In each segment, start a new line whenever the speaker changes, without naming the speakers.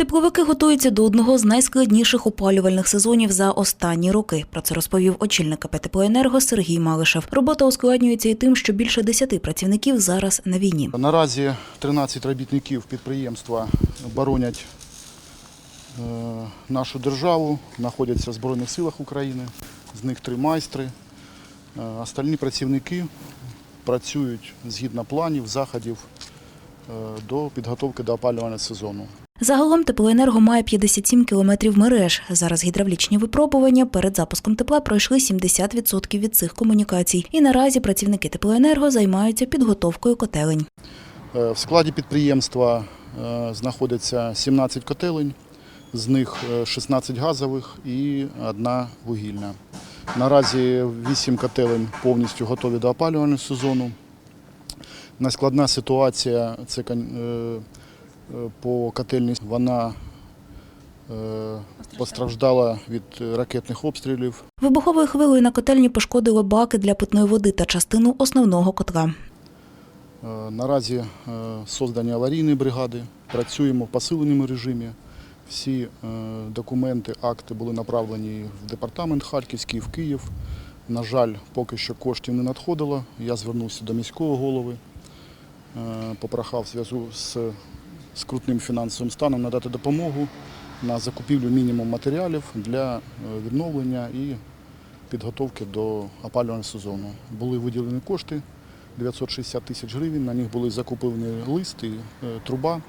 Тепловики готуються до одного з найскладніших опалювальних сезонів за останні роки. Про це розповів очільник КП «Теплоенерго» Сергій Малишев. Робота ускладнюється і тим, що більше 10 працівників зараз на війні.
Наразі 13 робітників підприємства боронять е, нашу державу, знаходяться в Збройних силах України, з них три майстри. Е, Остальні працівники працюють згідно планів, заходів до підготовки до опалювального сезону.
Загалом теплоенерго має 57 кілометрів мереж. Зараз гідравлічні випробування перед запуском тепла пройшли 70% від цих комунікацій. І наразі працівники теплоенерго займаються підготовкою котелень.
Е, В складі підприємства е, знаходиться 17 котелень, з них е, 16 газових і одна вугільна. Наразі 8 котелень повністю готові до опалювального сезону. Найскладна ситуація це е, е, по котельні. Вона е, постраждала від ракетних обстрілів.
Вибуховою хвилею на котельні пошкодило баки для питної води та частину основного котла.
Наразі создані аварійні бригади, працюємо в посиленому режимі. Всі документи, акти були направлені в департамент Харківський, в Київ. На жаль, поки що коштів не надходило. Я звернувся до міського голови, попрохав в зв'язку з скрутним фінансовим станом надати допомогу на закупівлю мінімум матеріалів для е, відновлення і підготовки до опалювального сезону. Були виділені кошти 960 тисяч гривень. На них були закуплені лист і е, труба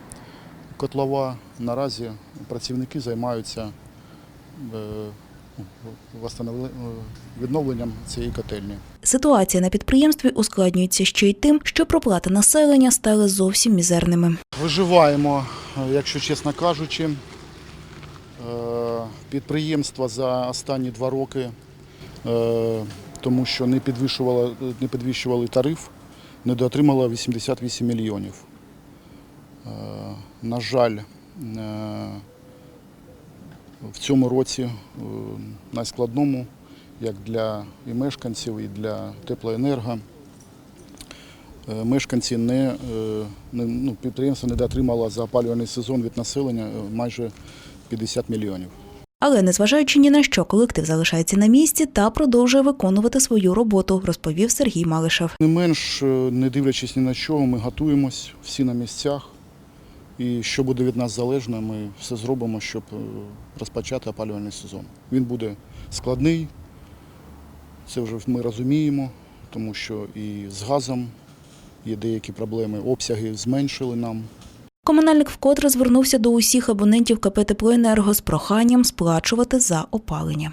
котлова. Наразі працівники займаються е, е, відновленням цієї котельні.
Ситуація на підприємстві ускладнюється ще й тим, що проплати населення стали зовсім мізерними.
Виживаємо, е, якщо чесно кажучи. Е, Підприємство за останні два роки, е, тому що не підвищувало, не підвищували тариф, недоотримало 88 мільйонів. Е, На жаль, е, в цьому році, е, найскладному, як для і мешканців, і для теплоенерго, Е, мешканці не, е, не ну, підприємство не дотримало за опалювальний сезон від населення майже 50 мільйонів.
Але незважаючи ні на що, колектив залишається на місці та продовжує виконувати свою роботу, розповів Сергій Малишев.
Не менш, не дивлячись ні на що, ми готуємось всі на місцях. І що буде від нас залежно, ми все зробимо, щоб е, розпочати опалювальний сезон. Він буде складний, це вже ми розуміємо, тому що і з газом є деякі проблеми, обсяги зменшили нам.
Комунальник вкотре звернувся до усіх абонентів КП «Теплоенерго» з проханням сплачувати за опалення.